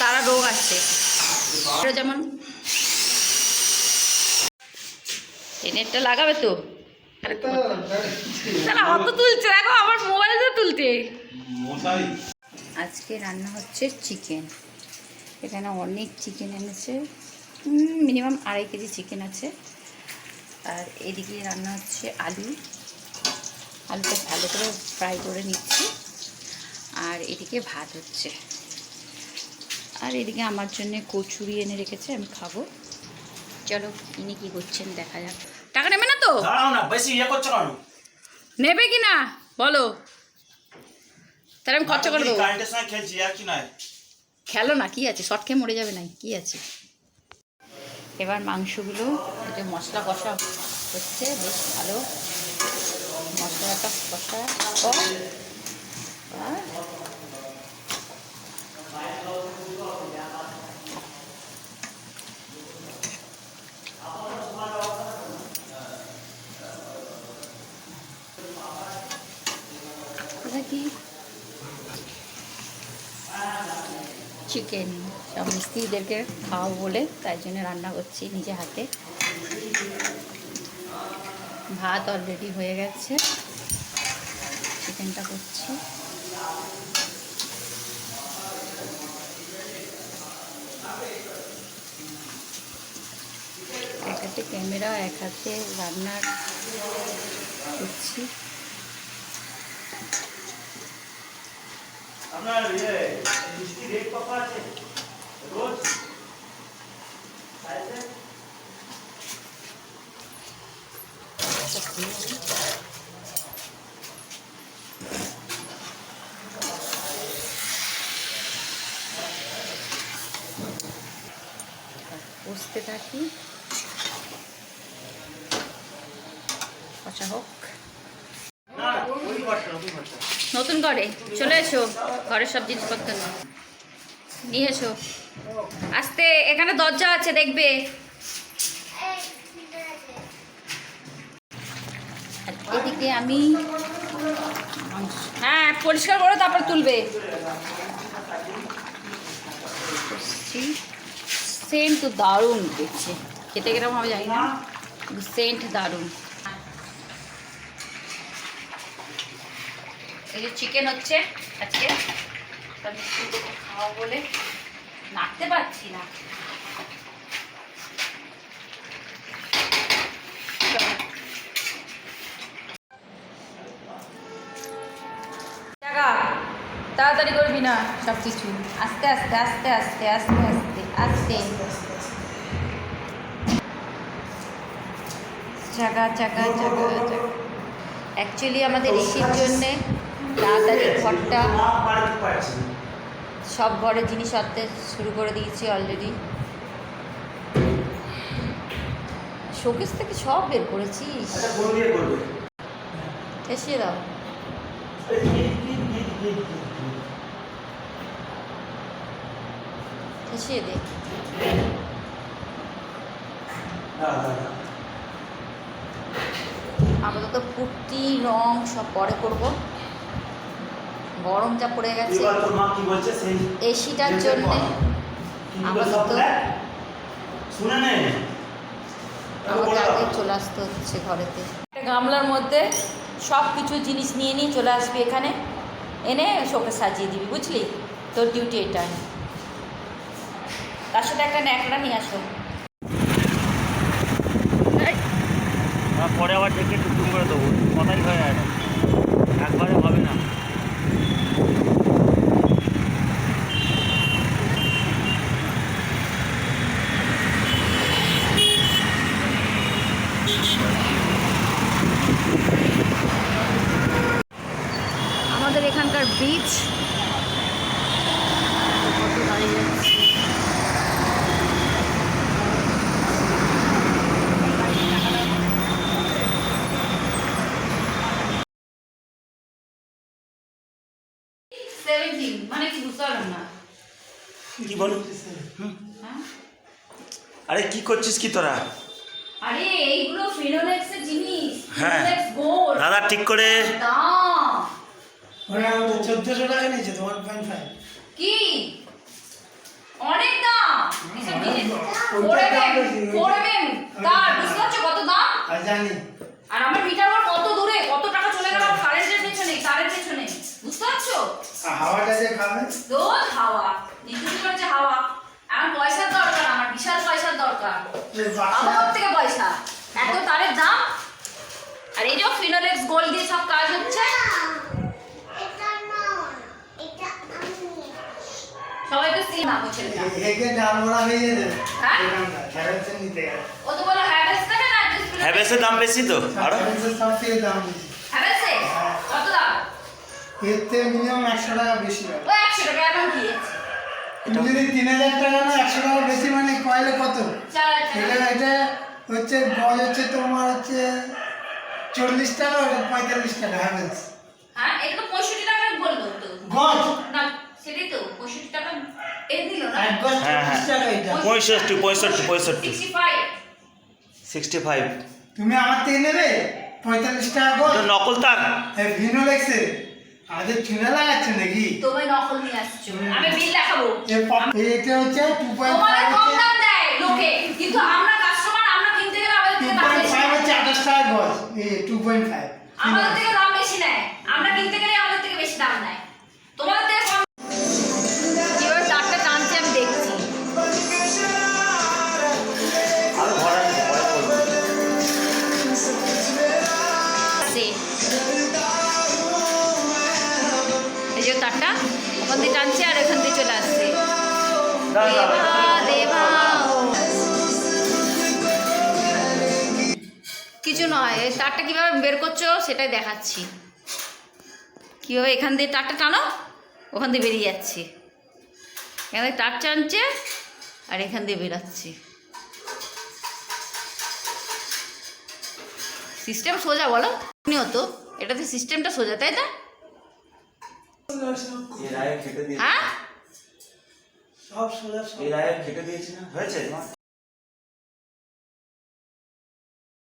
তারা রোগ আছে। যেমন নেটটা লাগাবে তো? অত তুলছে, দেখো আমার মোবাইল তো তুলতে আজকে রান্না হচ্ছে চিকেন এখানে অনেক চিকেন এনেছে। মিনিমাম আড়াই কেজি চিকেন আছে। আর এদিকে রান্না হচ্ছে আলু। আলুটা ভালো করে ফ্রাই করে নিচ্ছি। আর এদিকে ভাত হচ্ছে। আর এদিকে আমার জন্য কচুরি এনে রেখেছে আমি খাব। চলো ইনি কি করছেন দেখা যাক। টাকা নেবে না তো? বেশি ইয়ে করছ কেন? নেবে কি না? বলো। তাহলে আমি খরচা করে দেবো। সঙ্গে খেলছি আর কি নয়? খেলো না কি আছে? শর্ট খেয়ে মরে যাবে না কি আছে? এবার মাংসগুলো যে মশলা কষা হচ্ছে বেশ ভালো। মশলাটা কষা কি চিকেন সব মিস্ত্রিদেরকে খাওয়াবো বলে তাই জন্য রান্না করছি নিজে হাতে ভাত অলরেডি হয়ে গেছে চিকেনটা করছি এক হাতে ক্যামেরা এক হাতে রান্নার করছি আপনার ইয়ে মিষ্টি রেট কত আছে? রোজ? কষতে থাকি। কষা হোক। না ওই নতুন ঘরে। চলে এসো, ঘরের সব জিনিসপত্র। নিয়ে এসো। আসতে, এখানে দরজা আছে, দেখবে। এদিকে আমি হ্যাঁ পরিষ্কার করে তারপর তুলবে। সেন্ট দারুণ দেখছে। খেতে কীরকম আমি জানি না। সেন্ট দারুণ। এই যে চিকেন হচ্ছে আজকে তা খাওয়া বলে নাড়তে পারছি না। তাড়াতাড়ি করবি না সব কিছু আস্তে আস্তে আস্তে আস্তে আস্তে আস্তে আস্তে। চাকা চাকা চাকা চাকা। অ্যাকচুয়ালি আমাদের এসির জন্যে তাড়াতাড়ি ঘরটা সব ঘরের জিনিসপত্র শুরু করে দিয়েছি অলরেডি শোকেস থেকে সব বের করেছিস? আচ্ছা এসিয়ে দাও। কি দে। না না না আপাতত রং সব পরে করব। গরম যা পড়ে গেছে। এবার তোর মা কি বলছে? সেই এসিটার জন্যে কি বলছে সব আপাতত শুনে নে। আমাকে আগে চলে আসতে হচ্ছে ঘরেতে। একটা গামলার মধ্যে সব কিছু জিনিস নিয়ে নিয়ে চলে আসবি এখানে। এনে শোকে সাজিয়ে দিবি বুঝলি? তোর ডিউটি এটা তার সাথে একটা ন্যাকড়া নিয়ে আসো। পরে আবার ডেকে টুকটুম করে দেবো। কথাই হয়ে আছে একবারে হবে না আমাদের সেভেন্টিন মানে কি বুঝতে পারলাম না? কি বল? হ্যাঁ? আরে কি করছিস কি তোরা? আরে এইগুলো ফিনোলেক্সের জিনিস। হ্যাঁ। Finolex gold. দাদা ঠিক করে। দাম। ওরা চোদ্দশো টাকা নিয়েছে তো পয়েন্ট ফাইভ কি? অনেক দাম। এসব জিনিস ফোর এমএম তার বুঝতে পারছ কত দাম? আর জানি। আর আমার মিটার বোর্ড কত দূরে? কত টাকা চলে গেল? কারেন্টের পেছনে তারের পেছনে। বুঝতে পারছ? হাওয়াটা যে খাবে? রোজ হাওয়া। আমার পয়সার দরকার আমার বিশাল পয়সার দরকার। আমার থেকে পয়সা। এত তারের দাম আর এই যে ফিনোলেক্স গোল্ড দিয়ে সব কাজ হচ্ছে ছেলেটা হয়ে যাবে হ্যাঁ? হ্যাভেলসের নিতে গেলে। ও তো বলো হ্যাভেলস থেকে না হ্যাভেলসের দাম বেশি তো? আরও? হ্যাভেলসের সব থেকে দাম বেশি। হ্যাভেলসে? কত দাম? এর থেকে মিনিমাম একশো টাকা বেশি হবে। ও একশো টাকা এমন কি? যদি তিন হাজার টাকা না একশো টাকা বেশি মানে কয়লে কত? এটা এটা হচ্ছে গজ হচ্ছে তোমার হচ্ছে চল্লিশ টাকা ওটা পঁয়তাল্লিশ টাকা হ্যাভেলস। হ্যাঁ এটা পঁয়ষট্টি টাকা বলল তো। গজ না সেটাই তো পঁয়ষট্টি টাকা এ দিল না এক গজ হ্যাঁ, হ্যাঁ। পঁয়ষট্টি পঁয়ষট্টি পঁয়ষট্টি। সিক্সটি ফাইভ তুমি আমার থেকে নেবে? পঁয়তাল্লিশ টাকা গজ। নকল তার হ্যাঁ ভিনোলেক্সের আমাদের চুনে লাগাচ্ছে নাকি? তোমায় নকল নিয়ে আসছো। আমি বিল দেখাবো। এটা হচ্ছে টু পয়েন্ট কম হচ্ছে দাম দেয় লোকে। কিন্তু আমরা কাস্টমার আমরা কিনতে গেলে আমাদের থেকে দাম বেশি। ফাইভ হচ্ছে আঠাশ টাকা গজ। এই টু পয়েন্ট ফাইভ আমাদের থেকে দাম বেশি নেয়। আমরা কিনতে গেলে দিয়ে টানছে আর এখান দিয়ে চলে আসছে। কিছু নয় এই তারটা কীভাবে বের করছ সেটাই দেখাচ্ছি। কীভাবে এখান দিয়ে তারটা টানো ওখান দিয়ে বেরিয়ে যাচ্ছে। এখান থেকে তার টানছে আর এখান দিয়ে বেরাচ্ছে। সিস্টেম সোজা বলো হতো এটাতে সিস্টেমটা সোজা তাই তো এর আগে খেটে দিয়েছে। হ্যাঁ? সব সোজা এর আগে খেটে দিয়েছি না? হয়েছে?